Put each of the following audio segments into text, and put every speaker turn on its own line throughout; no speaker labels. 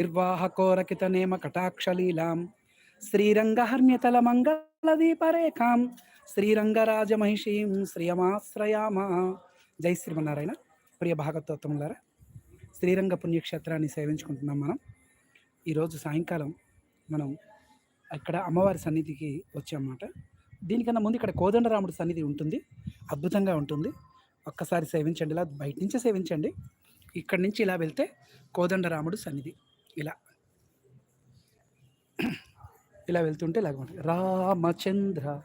నిర్వాహకోరకిత నేమ కటాక్షలీలాం. శ్రీరంగహర్మ్యతల మంగళదీపరేఖాం శ్రీరంగరాజమహిషీం శ్రియమాశ్రయామ. జై శ్రీమన్నారాయణ. ప్రియ భాగవతోత్తములారా శ్రీరంగ పుణ్యక్షేత్రాన్ని సేవించుకుంటున్నాం మనం. ఈరోజు సాయంకాలం మనం అక్కడ అమ్మవారి సన్నిధికి వచ్చామన్నమాట. దీనికన్నా ముందు ఇక్కడ కోదండరాముడి సన్నిధి ఉంటుంది. అద్భుతంగా ఉంటుంది. ఒక్కసారి సేవించండి ఇలా బయట నుంచే సేవించండి. ఇక్కడి నుంచి ఇలా వెళ్తే కోదండరాముడు సన్నిధి. ఇలా. ఇలా వెళ్తుంటే ఇలాగ ఉంటుంది. రామచంద్ర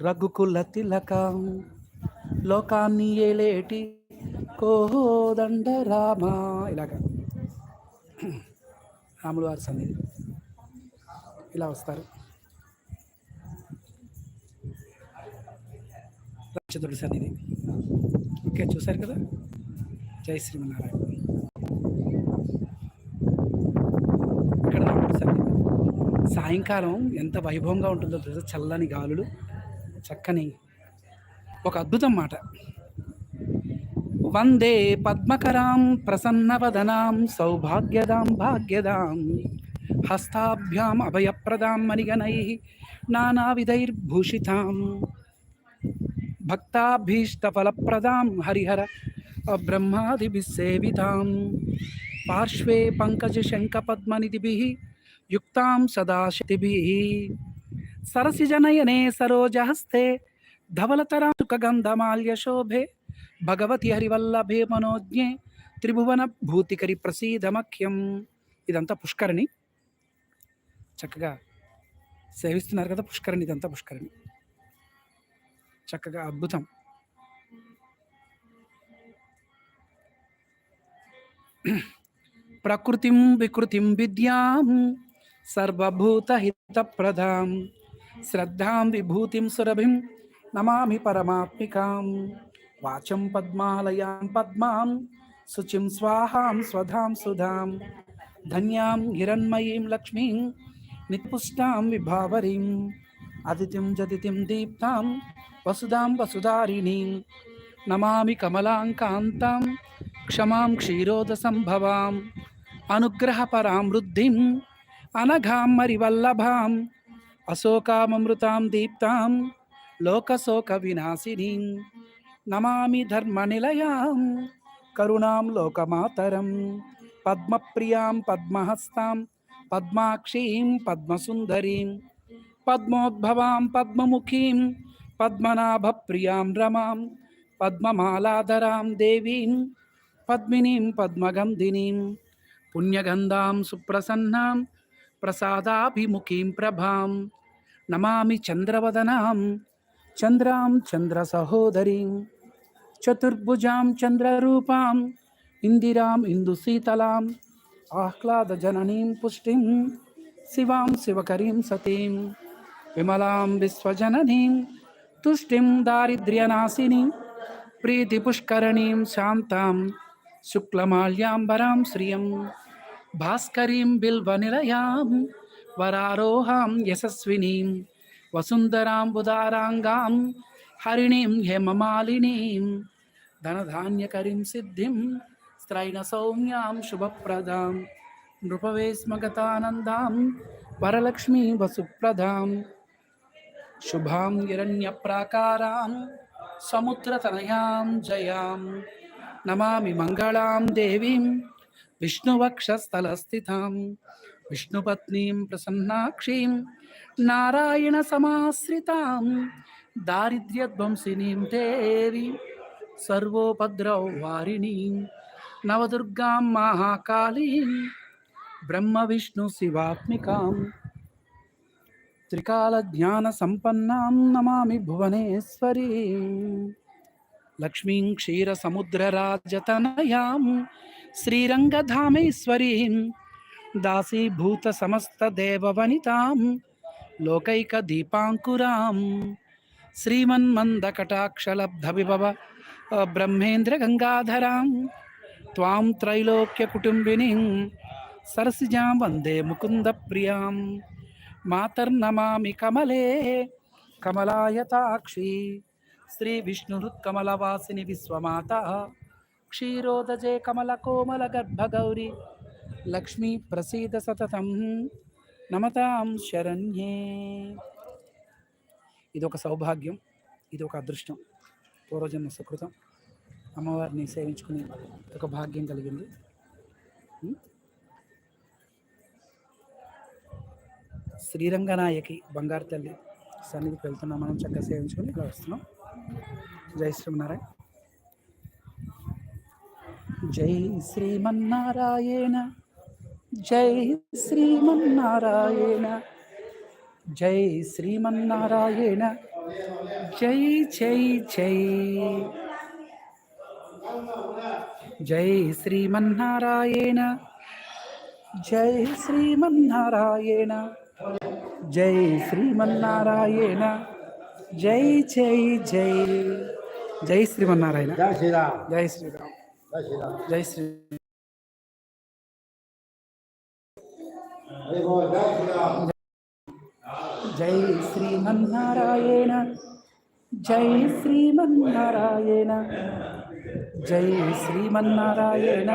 రఘుకుల తిలకం లోకాన్ని ఏలేటి కోదండ రామ ఇలాగా. రాములు వారి సన్నిధి. ఇలా వస్తారు. రామచంద్రుడి సన్నిధి. ఓకే చూశారు కదా? జై శ్రీమన్నారాయణ ఇక్కడ రాముడి సన్నిధి సాయంకాలం ఎంత వైభవంగా ఉంటుందో తెలుసా? చల్లని గాలులు చక్కని ఒక అద్భుతం మాట. వందే పద్మకరాం ప్రసన్నవదనాం సౌభాగ్యదాం భాగ్యదాం హస్తాభ్యాం అభయప్రదాం మణిగణై నానావిధైర్భూషితాం భక్తాభీష్టఫలప్రదాం హరిహర బ్రహ్మాదిభిసేవితాం పార్శ్వే పంకజశంఖపద్మనిధిభిः యుక్తాం సదాశతిభిः సరసిజనయనే సరోజహస్తే ధవలతరాసుకగంధమాల్యశోభే భగవతి హరివల్లభే మనోజ్ఞే త్రిభువన భూతికరి ప్రసీదమఖ్యం ఇదంతా పుష్కరిణి చక్కగా సేవిస్తున్నారు కదా పుష్కరిణి ఇదంతా పుష్కరిణి చక్కగా అద్భుతం ప్రకృతిం వికృతిం విద్యాం सर्वभूत हित सर्वभूतहितप्रदां श्रद्धा विभूतिं सुरभिं नमा परमात्मिका वाचं पद्मालयां पद्मां, शुचिं स्वाहां स्वधां सुधां धन्यां हिरण्मयीं लक्ष्मीं निपुष्टां विभावरीम् अदितिं जदितिं दीप्तां, वसुधां वसुधारिणीं। नमामि कमलाङ्कान्तां क्षमां क्षीरोदसम्भवाम्। अनुग्रहपरां वृद्धिं అనఘాం మరివల్లభాం అశోకామృతాం దీప్తాం లోకశోక వినాశినీం నమామి ధర్మ నిలయాం కరుణాం లోకమాతరం పద్మప్రియాం పద్మహస్తాం పద్మాక్షీం పద్మసుందరీం పద్మోద్భవాం పద్మముఖీం పద్మనాభప్రియాం రమాం పద్మమాలాధరాం దేవీం పద్మినీం పద్మగంధినీం పుణ్యగంధాం సుప్రసన్నాం प्रसादाभिमुखीं प्रभां। नमा चन्द्रवदनां। चन्द्रां चन्द्रसहोदरीं। चतुर्भुजां चन्द्ररूपाम् इन्दिराम् इन्दुशीतलाम् आह्लादजननीं पुष्टि। शिवां शिवकरीं सती। विमला विश्वजननी। तुष्टि दारिद्र्यनाशिनी। प्रीतिपुष्करणीं शाता शुक्लमाल्यांबरा श्रिय భాస్కరీం బిల్వనిలయాం వరారోహాం యశస్వినీం వసుంధరాం ఉదారాంగాం హరిణీం హేమమాలినీం ధనధాన్యకరీం సిద్ధిం స్త్రైణ సౌమ్యాం శుభప్రదాం నృపవేస్మగతానందాం వరలక్ష్మీ వసుప్రదాం శుభాం హిరణ్యప్రాకారాం సముద్రతనయాం జయాం నమామి మంగళాం దేవీం విష్ణువక్షస్థలస్థితాం విష్ణుపత్నీం ప్రసన్నాక్షీం నారాయణ సమాశ్రితాం దారిద్ర్యధ్వంసినీం దేవి సర్వోపద్రవ వారిణీం నవదుర్గాం మహాకాళీం బ్రహ్మ విష్ణు శివాత్మికాం త్రికాల జ్ఞాన సంపన్నాం నమామి భువనేశ్వరీం లక్ష్మీం క్షీర సముద్రరాజతనయాం శ్రీరంగధామేశ్వరీం దాసీభూత సమస్త దేవవనితాం లోకైక దీపాంకురాం శ్రీమన్మందకటాక్షలబ్ధ విభవ బ్రహ్మేంద్ర గంగాధరాం త్వాం త్రైలోక్య కుటుంబినీం సరసిజాం క్షీరోదజే కమల కోమల గర్భగౌరి. లక్ష్మీ ప్రసీద సతతం నమతాం శరణ్యే. ఇది ఒక సౌభాగ్యం ఇది ఒక అదృష్టం పూర్వజన్మ సుకృతం. అమ్మవారిని సేవించుకుని ఒక భాగ్యం కలిగింది. శ్రీరంగనాయకి బంగారు తల్లి సన్నిధికి వెళ్తున్నాం మనం చక్కగా సేవించుకొని ఇక్కడ వస్తున్నాం. జై శ్రీమన్నారాయణ. జై శ్రీమన్నారాయణ జై శ్రీమన్నారాయణ జై శ్రీమన్నారాయణ జై జై జై. జై శ్రీమన్నారాయణ జై శ్రీమన్నారాయణ జై శ్రీమన్నారాయణ జై జై జై. జై శ్రీమన్నారాయణ.
జై శ్రీరామ్.
జై శ్రీరామ్.
జై శ్రీరామ్
జై శ్రీ
జై బోల్ జై శ్రీరామ్
జై శ్రీమన్నారాయణ జై శ్రీమన్నారాయణ జై శ్రీమన్నారాయణ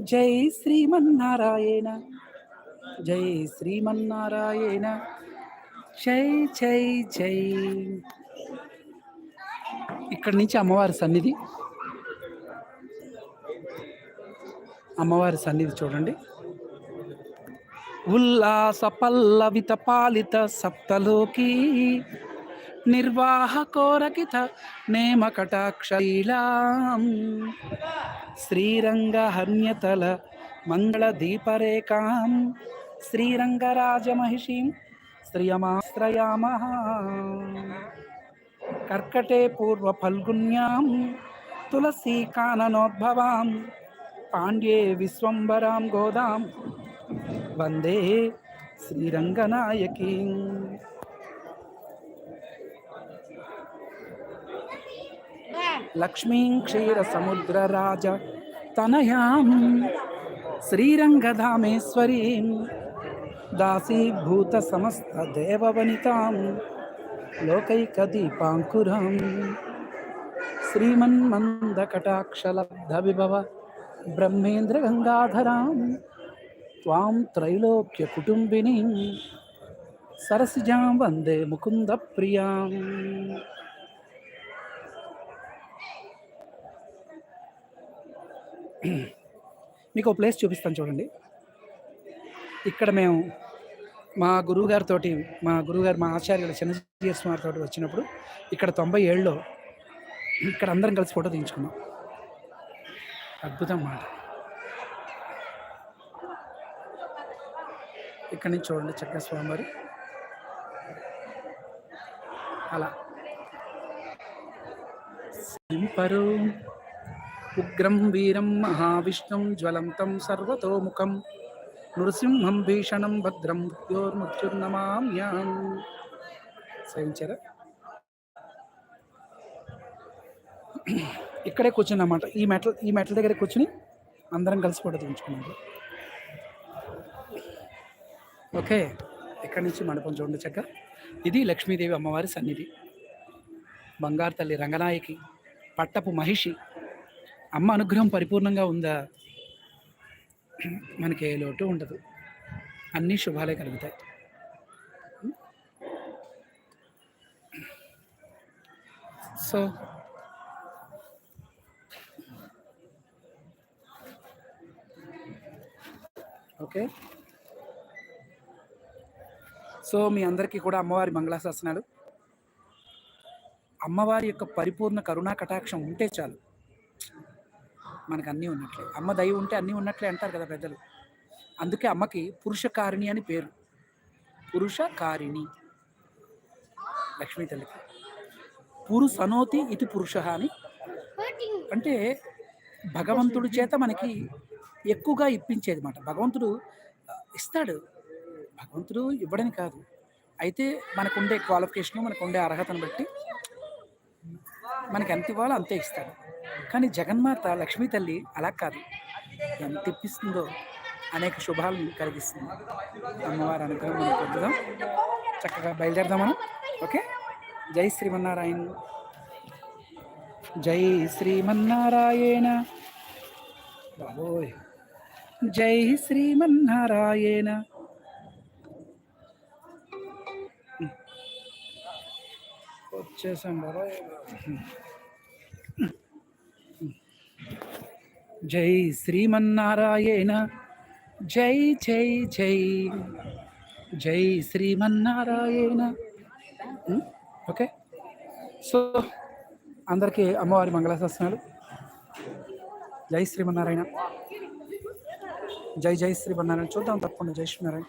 జై జై శ్రీమన్నారాయణ. జై జై జై. ఇక్కడి నుంచి అమ్మవారి సన్నిధి. అమ్మవారి సన్నిధి చూడండి. ఉల్లాస పల్లవిత పాలిత సప్తలోకి. నిర్వాహకోరకిత నేమకటాక్షైలాం శ్రీరంగ హన్యతల मङ्गलदीपरेखां श्रीरङ्गराजमहिषीं श्रियमाश्रयामः। कर्कटे पूर्वफल्गुण्यां तुलसीकाननोद्भवां पाण्ड्ये विश्वम्बरां गोदां वंदे श्रीरङ्गनायकीं। लक्ष्मीं क्षीरसमुद्रराज तनयां లక్ష్మీం శ్రీరంగధామేశ్వరీం దాసీభూత సమస్త దేవవనితాం లోకైకదీపాంకురం. శ్రీమన్మందకటాక్షలబ్ధవిభవ శ్రీమన్మందకటాక్షలబ్ధ బ్రహ్మేంద్ర గంగాధరాం త్వాం త్రైలోక్య కుటుంబినీం సరసిజాం వందే ముకుంద ప్రియాం మీకు ఒక ప్లేస్ చూపిస్తాను చూడండి. ఇక్కడ మేము మా గురువుగారితో మా గురువుగారు మా ఆచార్యులు చిన్నజీఎస్ తోటి వచ్చినప్పుడు ఇక్కడ తొంభై ఏళ్ళలో ఇక్కడ అందరం కలిసి ఫోటో తీయించుకున్నాం. అద్భుతం మాట. ఇక్కడ నుంచి చూడండి చక్కగా స్వామివారి. అలా. సింపరు. ఉగ్రం వీరం మహావిష్ణుం జ్వలంతం సర్వతోముఖం. నృసింహం భీషణం భద్రం మృత్యోర్మృత్యుర్నమామ్యాం సేవించారా ఇక్కడే కూర్చున్నమాట ఈ మెటల్ ఈ మెటల్ దగ్గర కూర్చుని అందరం కలిసి ఫోటో తీయించుకున్నాం ఓకే ఇక్కడి నుంచి మండపం చూడండి చక్క ఇది లక్ష్మీదేవి అమ్మవారి సన్నిధి. బంగారు తల్లి రంగనాయకి పట్టపు మహిషి. అమ్మ అనుగ్రహం పరిపూర్ణంగా ఉందా? మనకి ఏ లోటు ఉండదు. అన్నీ శుభాలే కలుగుతాయి. So okay. సో మీ అందరికీ కూడా అమ్మవారి మంగళాశాసనాలు. అమ్మవారి యొక్క పరిపూర్ణ కరుణా కటాక్షం ఉంటే చాలు. మనకు అన్నీ ఉన్నట్లే. అమ్మ దయ ఉంటే అన్నీ ఉన్నట్లే అంటారు కదా పెద్దలు అందుకే అమ్మకి పురుషకారిణి అని పేరు. పురుషకారిణి. లక్ష్మీ తల్లికి. పురుషనోతి ఇది పురుష అని. అంటే భగవంతుడి చేత మనకి ఎక్కువగా ఇప్పించేది మాట. భగవంతుడు ఇస్తాడు. భగవంతుడు ఇవ్వడని కాదు. అయితే మనకుండే క్వాలిఫికేషను మనకుండే అర్హతను బట్టి మనకి ఎంత ఇవ్వాలో అంతే ఇస్తాడు. కానీ జగన్మాత లక్ష్మీ తల్లి అలా కాదు. ఎంత ఇప్పిస్తుందో అనేక శుభాలను కలిగిస్తుంది. అమ్మవారి అనుగ్రహం మనం పొందుదాం. చక్కగా బయలుదేరదాం మనం. ఓకే? జై శ్రీమన్నారాయణ. జై శ్రీమన్నారాయణ. బాబోయ్. జై శ్రీమన్నారాయణ. వచ్చేసాం బాబాయ్. జై శ్రీమన్నారాయణ జై జై జై. జై శ్రీమన్నారాయణ. ఓకే. సో అందరికీ అమ్మవారి మంగళాశాసనాలు. జై శ్రీమన్నారాయణ. జై జై శ్రీమన్నారాయణ. చూద్దాం తప్పకుండా జై శ్రీనారాయణ